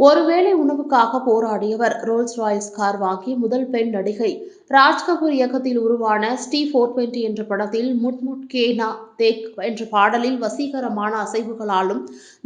ஒருவேளை உணவுக்காக போராடியவர் Rolls Royce car வாங்கி முதல் பெண் நடிகை ராஜ்கபூர் இயக்கத்தில் உருவான ஸ்டீ ஃபோர் டுவெண்ட்டி என்ற படத்தில் முட்முட் கேனா தேக் என்ற பாடலில் வசீகரமான அசைவுகளாலும்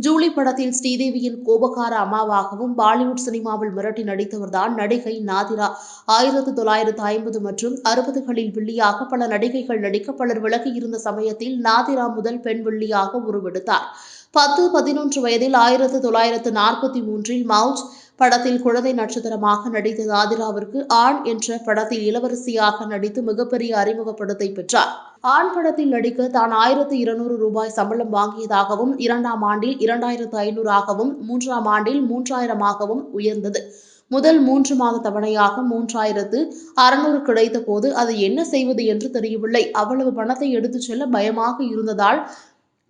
ஜூலி படத்தில் ஸ்ரீதேவியின் கோபகார அம்மாவாகவும் பாலிவுட் சினிமாவில் மிரட்டி நடித்தவர்தான் நடிகை நாதிரா. ஆயிரத்தி தொள்ளாயிரத்து ஐம்பது மற்றும் அறுபதுகளில் வில்லியாக பல நடிகைகள் நடிக்க பலர் விலகி இருந்த சமயத்தில் நாதிரா முதல் பெண் வில்லியாக உருவெடுத்தார். பத்து பதினொன்று வயதில் ஆயிரத்து தொள்ளாயிரத்து நாற்பத்தி மூன்றில் மவுஜ் படத்தில் குழந்தை நட்சத்திரமாக நடித்த ஆதிராவிற்கு ஆண் என்ற படத்தில் இளவரசியாக நடித்து மிகப்பெரிய அறிமுகப்படத்தை பெற்றார். ஆண் படத்தில் நடிக்க தான் ஆயிரத்து இருநூறு ரூபாய் சம்பளம் வாங்கியதாகவும் இரண்டாம் ஆண்டில் இரண்டாயிரத்து ஐநூறாகவும் மூன்றாம் ஆண்டில் மூன்றாயிரமாகவும் உயர்ந்தது. முதல் மூன்று மாத தவணையாக மூன்றாயிரத்து அறுநூறு கிடைத்த போது அதை என்ன செய்வது என்று தெரியவில்லை. அவ்வளவு பணத்தை எடுத்துச் செல்ல பயமாக இருந்ததால்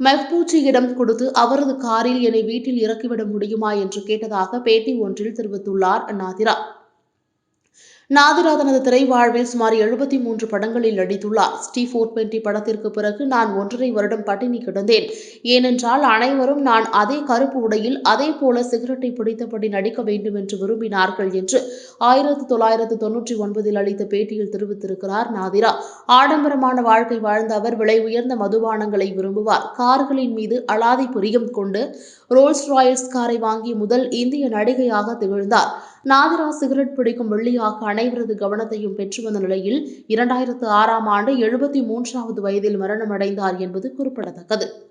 மெஹ்பூஜியிடம் கொடுத்து அவரது காரில் என்னை வீட்டில் இறக்கிவிட முடியுமா என்று கேட்டதாக பேட்டி ஒன்றில் தெரிவித்துள்ளார் நாதிரா நாதிராதனது திரை வாழ்வில் சுமார் எழுபத்தி மூன்று படங்களில் நடித்துள்ளார். ஸ்டீ ஃபோர் டுவெண்ட்டி படத்திற்கு பிறகு நான் ஒன்றரை வருடம் பட்டினி கிடந்தேன். ஏனென்றால் அனைவரும் நான் அதே கருப்பு உடையில் அதே போல சிகரெட்டை பிடித்தபடி நடிக்க வேண்டும் என்று விரும்பினார்கள் என்று ஆயிரத்து தொள்ளாயிரத்து தொன்னூற்றி ஒன்பதில் அளித்த பேட்டியில் தெரிவித்திருக்கிறார் நாதிரா. ஆடம்பரமான வாழ்க்கை வாழ்ந்த அவர் விலை உயர்ந்த மதுபானங்களை விரும்புவார். கார்களின் மீது அலாதி புரியும் கொண்டு ரோல்ஸ் ராயல்ஸ் காரை வாங்கிய முதல் இந்திய நடிகையாக திகழ்ந்தார். நாதிரா சிகரெட் பிடிக்கும் வெள்ளியாக அனைவரது கவனத்தையும் பெற்று வந்த நிலையில் இரண்டாயிரத்து ஆறாம் ஆண்டு எழுபத்தி மூன்றாவது வயதில் மரணமடைந்தார் என்பது குறிப்பிடத்தக்கது.